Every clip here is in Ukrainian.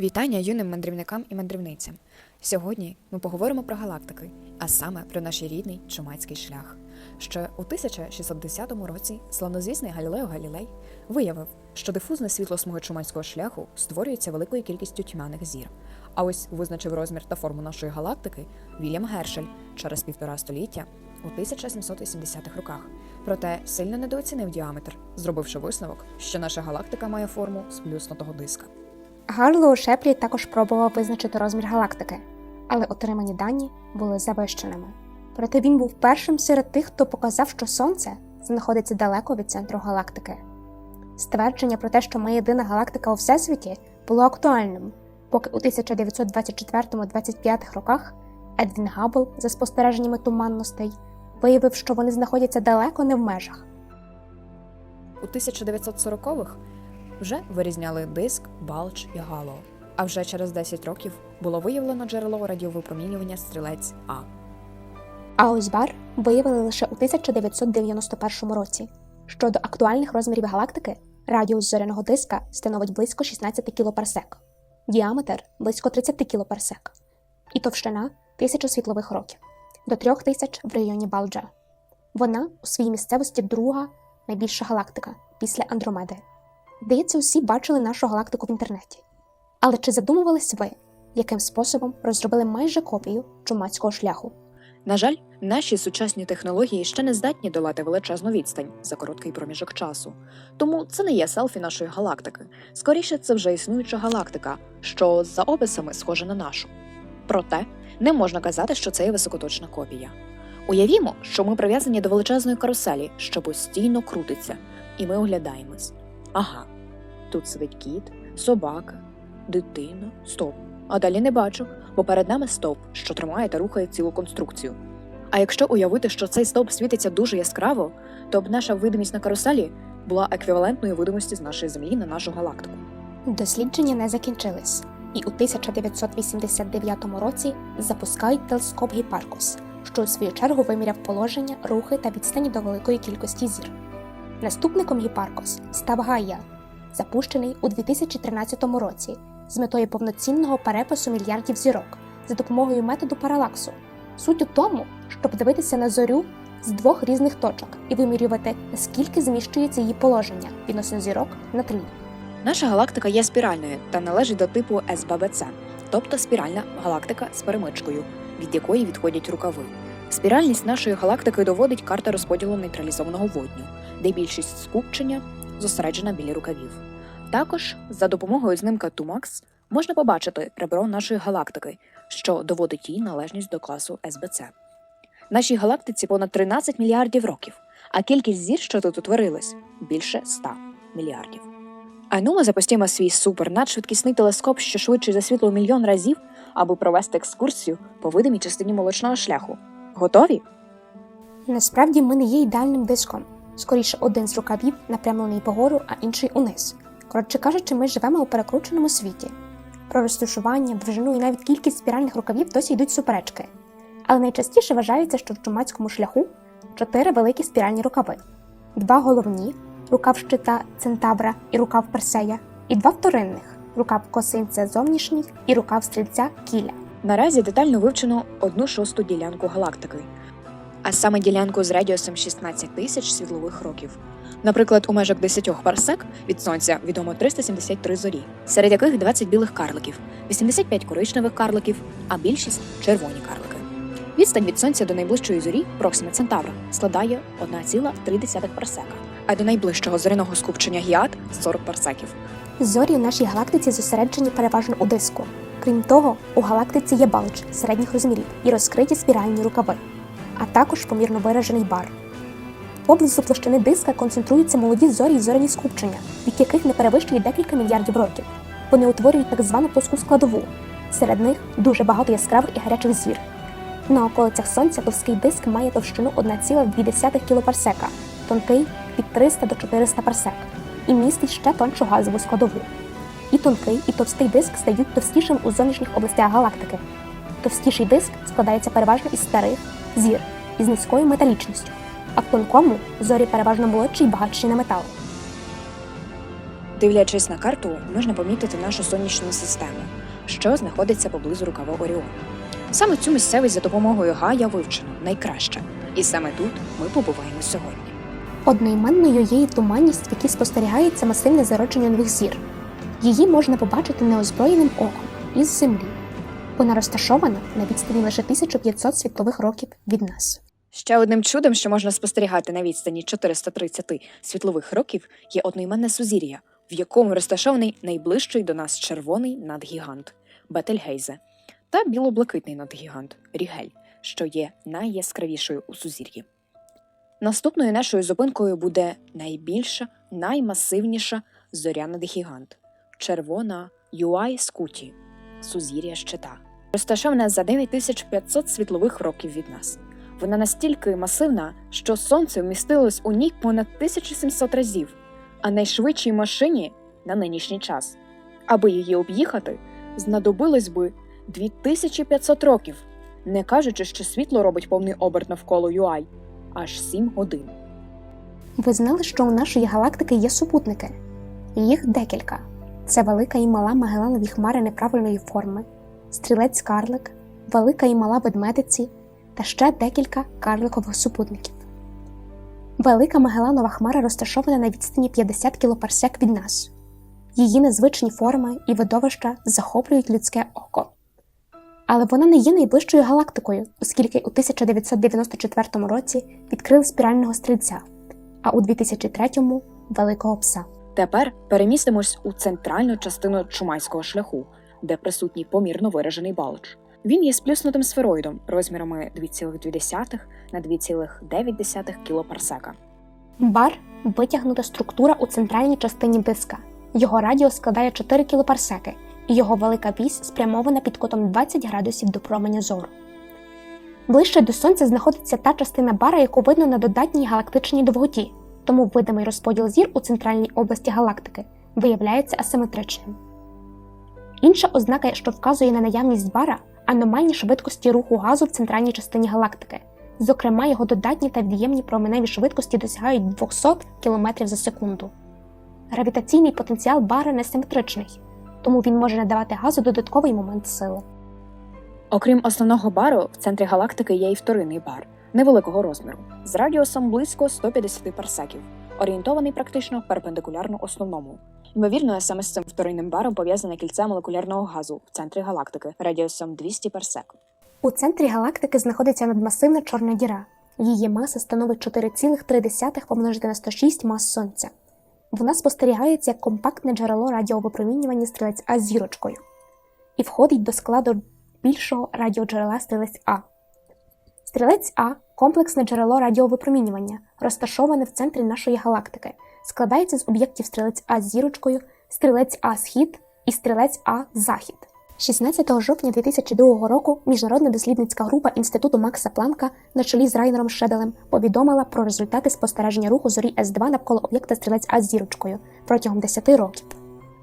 Вітання юним мандрівникам і мандрівницям. Сьогодні ми поговоримо про галактики, а саме про наш рідний чумацький шлях. Ще у 1610 році славнозвісний Галілео Галілей виявив, що дифузне світло смуги чумацького шляху створюється великою кількістю тьмяних зір. А ось визначив розмір та форму нашої галактики Вільям Гершель через півтора століття у 1780-х роках. Проте сильно недооцінив діаметр, зробивши висновок, що наша галактика має форму сплюснутого диска. Гарлоу Шеплі також пробував визначити розмір галактики, але отримані дані були завищеними. Проте він був першим серед тих, хто показав, що Сонце знаходиться далеко від центру галактики. Ствердження про те, що ми єдина галактика у всесвіті, було актуальним, поки у 1924-25 роках Едвін Габбл за спостереженнями туманностей виявив, що вони знаходяться далеко не в межах. У 1940-х вже вирізняли диск, балч і гало. А вже через 10 років було виявлено джерело радіовипромінювання стрілець А. А ось бар виявили лише у 1991 році. Щодо актуальних розмірів галактики, радіус зоряного диска становить близько 16 кілопарсек, діаметр близько 30 кілопарсек і товщина 1000 світлових років до 3000 в районі Балджа. Вона у своїй місцевості друга найбільша галактика після Андромеди. Здається, усі бачили нашу галактику в інтернеті. Але чи задумувались ви, яким способом розробили майже копію чумацького шляху? На жаль, наші сучасні технології ще не здатні долати величезну відстань за короткий проміжок часу. Тому це не є селфі нашої галактики. Скоріше, це вже існуюча галактика, що за описами схожа на нашу. Проте не можна казати, що це є високоточна копія. Уявімо, що ми прив'язані до величезної каруселі, що постійно крутиться, і ми оглядаємось. Ага, тут сидить кіт, собака, дитина, стоп. А далі не бачу, бо перед нами стовп, що тримає та рухає цілу конструкцію. А якщо уявити, що цей стовп світиться дуже яскраво, то б наша видимість на каруселі була еквівалентною видимості з нашої землі на нашу галактику. Дослідження не закінчились, і у 1989 році запускають телескоп Гіпаркус, що у свою чергу виміряв положення, рухи та відстані до великої кількості зір. Наступником Гіпаркос став Гайя, запущений у 2013 році з метою повноцінного перепису мільярдів зірок за допомогою методу паралаксу. Суть у тому, щоб дивитися на зорю з двох різних точок і вимірювати, наскільки зміщується її положення відносно зірок на тлі. Наша галактика є спіральною та належить до типу СББЦ, тобто спіральна галактика з перемичкою, від якої відходять рукави. Спіральність нашої галактики доводить карта розподілу нейтралізованого водню, де більшість скупчення зосереджена біля рукавів. Також за допомогою знімка Тумакс можна побачити ребро нашої галактики, що доводить її належність до класу СБЦ. Нашій галактиці понад 13 мільярдів років, а кількість зір, що тут утворилась, більше 100 мільярдів. А ну ми запустимо свій супернадшвидкісний телескоп, що швидше за світло мільйон разів, аби провести екскурсію по видимій частині молочного шляху. Готові? Насправді ми не є ідеальним диском. Скоріше, один з рукавів напрямлений погору, а інший униз. Коротше кажучи, ми живемо у перекрученому світі. Про розташування, довжину і навіть кількість спіральних рукавів досі йдуть суперечки. Але найчастіше вважається, що в чумацькому шляху чотири великі спіральні рукави: два головні рукав щита Центавра і рукав Персея, і два вторинних рукав косинця зовнішній і рукав стрільця Кіля. Наразі детально вивчено одну шосту ділянку галактики, а саме ділянку з радіусом 16 тисяч світлових років. Наприклад, у межах 10 парсек від сонця відомо 373 зорі, серед яких 20 білих карликів, 85 коричневих карликів, а більшість червоні карлики. Відстань від сонця до найближчої зорі Проксима Центавра складає 1,3 парсека, а до найближчого зоряного скупчення Гіат 40 парсеків. Зорі у нашій галактиці зосереджені переважно у диску. Крім того, у галактиці є балч середніх розмірів і розкриті спіральні рукави, а також помірно виражений бар. Поблизу площини диска концентруються молоді зорі і зоряні скупчення, вік яких не перевищує декілька мільярдів років. Вони утворюють так звану плоску складову. Серед них дуже багато яскравих і гарячих зір. На околицях Сонця товстий диск має товщину 1,2 кілопарсека, тонкий від 300 до 400 парсек і містить ще тоншу газову складову. І тонкий, і товстий диск стають товстішим у зовнішніх областях галактики. Товстіший диск складається переважно із старих зір із низькою металічністю, а в тонкому зорі переважно молодші й багатші на метал. Дивлячись на карту, можна помітити нашу сонячну систему, що знаходиться поблизу рукава Оріона. Саме цю місцевість за допомогою Гая вивчено найкраще, і саме тут ми побуваємо сьогодні. Одноіменною є і туманність, в якій спостерігається масивне зародження нових зір. Її можна побачити неозброєним оком із землі. Вона розташована на відстані лише 1500 світлових років від нас. Ще одним чудом, що можна спостерігати на відстані 430 світлових років, є одноіменне сузір'я, в якому розташований найближчий до нас червоний надгігант Бетельгейзе та білоблакитний надгігант Рігель, що є найяскравішою у сузір'ї. Наступною нашою зупинкою буде найбільша, наймасивніша зоряна гігант червона Юай Скуті, сузір'я щита, розташована за 9500 світлових років від нас. Вона настільки масивна, що сонце вмістилось у ній понад 1700 разів, а найшвидшій машині на нинішній час. Аби її об'їхати, знадобилось би 2500 років, не кажучи, що світло робить повний оберт навколо Юай аж 7 годин. Ви знали, що у нашої галактики є супутники? Їх декілька. Це велика і мала Магеланові хмари неправильної форми, стрілець карлик, велика і мала ведмедиці та ще декілька карликових супутників. Велика Магеланова хмара розташована на відстані 50 кілопарсек від нас. Її незвичні форми і видовища захоплюють людське око. Але вона не є найближчою галактикою, оскільки у 1994 році відкрили спірального стрільця, а у 2003-му великого пса. Тепер перемістимось у центральну частину чумайського шляху, де присутній помірно виражений балч. Він є сплюснутим сфероїдом розмірами 2,2 на 2,9 кілопарсека. Бар витягнута структура у центральній частині диска. Його радіус складає 4 кілопарсеки, і його велика вісь спрямована під кутом 20 градусів до променя зору. Ближче до сонця знаходиться та частина бара, яку видно на додатній галактичній довготі, тому видимий розподіл зір у центральній області галактики виявляється асиметричним. Інша ознака, що вказує на наявність бара, аномальні швидкості руху газу в центральній частині галактики. Зокрема, його додатні та від'ємні променеві швидкості досягають 200 км за секунду. Гравітаційний потенціал бара несиметричний, тому він може надавати газу додатковий момент сили. Окрім основного бару, в центрі галактики є і вторинний бар невеликого розміру, з радіусом близько 150 парсеків, орієнтований практично перпендикулярно основному. Ймовірно, саме з цим вторинним баром пов'язане кільце молекулярного газу в центрі галактики радіусом 200 парсек. У центрі галактики знаходиться надмасивна чорна діра. Її маса становить 4,3 помножити на 106 мас сонця. Вона спостерігається як компактне джерело радіовипромінювання стрілець А зірочкою і входить до складу більшого радіоджерела стрілець А. Стрілець А комплексне джерело радіовипромінювання, розташоване в центрі нашої галактики, складається з об'єктів стрілець А з зірочкою, стрілець А схід і стрілець А захід. 16 жовтня 2002 року міжнародна дослідницька група інституту Макса Планка на чолі з Райнером Шеделем повідомила про результати спостереження руху зорі С2 навколо об'єкта стрілець А з зірочкою протягом 10 років.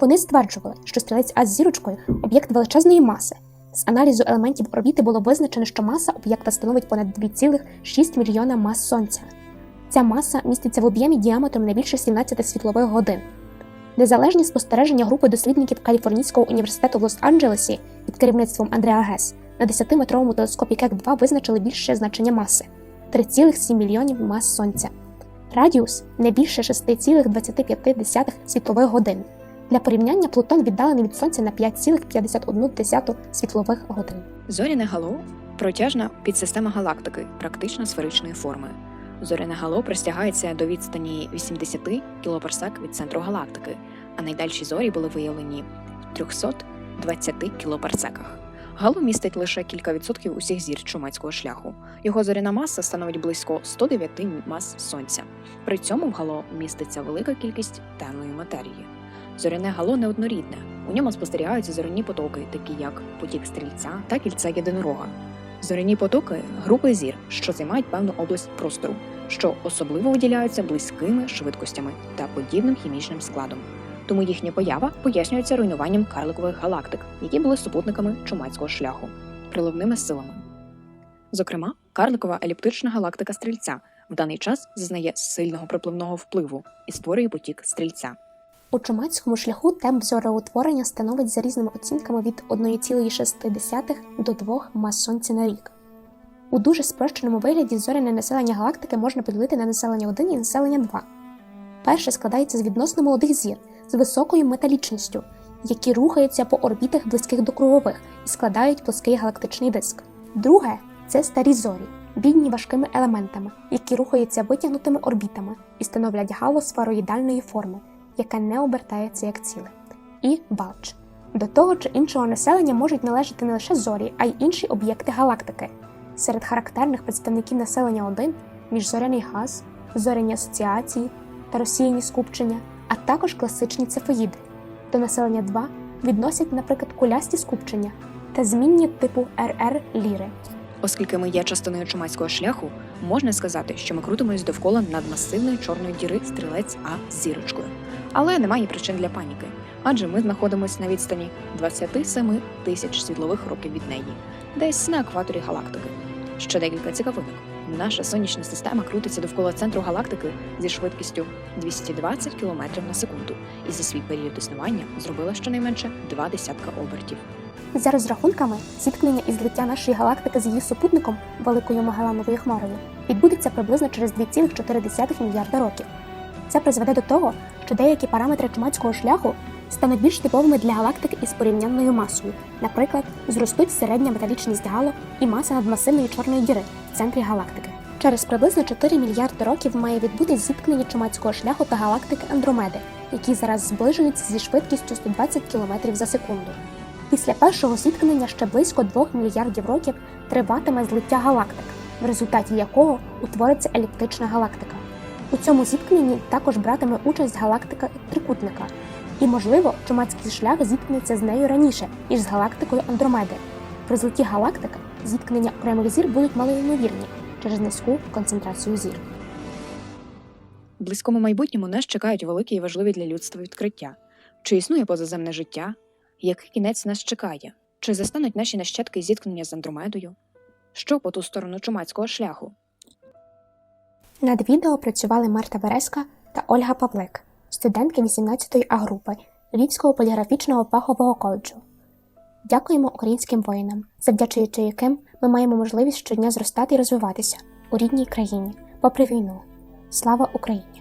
Вони стверджували, що стрілець А з зірочкою об'єкт величезної маси. З аналізу елементів орбіти було визначено, що маса об'єкта становить понад 2,6 мільйона мас сонця. Ця маса міститься в об'ємі діаметром не більше 17 світлових годин. Незалежні спостереження групи дослідників Каліфорнійського університету в Лос-Анджелесі під керівництвом Андреа Гес на 10-метровому телескопі Кек-2 визначили більше значення маси 3,7 мільйонів мас сонця. Радіус не більше 6,25 світлових годин. Для порівняння Плутон віддалений від Сонця на 5,51 світлових годин. Зоряне гало протяжна підсистема галактики, практично сферичної форми. Зоряне гало простягається до відстані 80 кілопарсек від центру галактики, а найдальші зорі були виявлені в 320 кілопарсеках. Гало містить лише кілька відсотків усіх зір чумацького шляху. Його зоряна маса становить близько 109 мас сонця. При цьому в гало міститься велика кількість темної матерії. Зоряне гало неоднорідне. У ньому спостерігаються зоряні потоки, такі як потік стрільця та кільце єдинорога. Зоряні потоки групи зір, що займають певну область простору, що особливо виділяються близькими швидкостями та подібним хімічним складом. Тому їхня поява пояснюється руйнуванням карликових галактик, які були супутниками чумацького шляху, приливними силами. Зокрема, карликова еліптична галактика стрільця в даний час зазнає сильного припливного впливу і створює потік стрільця. У чумацькому шляху темп зореутворення становить за різними оцінками від 1,6 до 2 мас сонця на рік. У дуже спрощеному вигляді зоряне населення галактики можна поділити на населення 1 і населення 2. Перше складається з відносно молодих зір з високою металічністю, які рухаються по орбітах близьких до кругових і складають плоский галактичний диск. Друге це старі зорі, бідні важкими елементами, які рухаються витягнутими орбітами і становлять гало сфероїдальної форми, яка не обертається як ціле. І балч. До того чи іншого населення можуть належати не лише зорі, а й інші об'єкти галактики. Серед характерних представників населення 1 міжзоряний газ, зоряні асоціації та розсіяні скупчення, а також класичні цефеїди. До населення 2 відносять, наприклад, кулясті скупчення та змінні типу РР ліри. Оскільки ми є частиною чумацького шляху, можна сказати, що ми крутимось довкола надмасивної чорної діри стрілець А з зірочкою. Але немає причин для паніки, адже ми знаходимося на відстані 27 тисяч світлових років від неї, десь на екваторі галактики. Ще декілька цікавинок. Наша сонячна система крутиться довкола центру галактики зі швидкістю 220 км на секунду, і за свій період існування зробила щонайменше два десятка обертів. За розрахунками, зіткнення і злиття нашої галактики з її супутником Великою Магелановою хмарою відбудеться приблизно через 2,4 мільярда років. Це призведе до того, що деякі параметри чумацького шляху стануть більш типовими для галактик із порівнянною масою. Наприклад, зростуть середня металічність гало і маса надмасивної чорної діри в центрі галактики. Через приблизно 4 мільярди років має відбутись зіткнення чумацького шляху та галактики Андромеди, які зараз зближуються зі швидкістю 120 км за секунду. Після першого зіткнення ще близько 2 мільярдів років триватиме злиття галактик, в результаті якого утвориться еліптична галактика. У цьому зіткненні також братиме участь галактика трикутника, і, можливо, чумацький шлях зіткнеться з нею раніше, ніж з галактикою Андромеди. При злиті галактик зіткнення окремих зір будуть малоймовірні через низьку концентрацію зір. Близькому майбутньому нас чекають великі і важливі для людства відкриття. Чи існує позаземне життя? Який кінець нас чекає? Чи застануть наші нащадки зіткнення з Андромедою? Що по ту сторону чумацького шляху? Над відео працювали Марта Вереска та Ольга Павлик, студентки 18-ї А-групи Львівського поліграфічного фахового коледжу. Дякуємо українським воїнам, завдячуючи яким ми маємо можливість щодня зростати і розвиватися у рідній країні, попри війну. Слава Україні!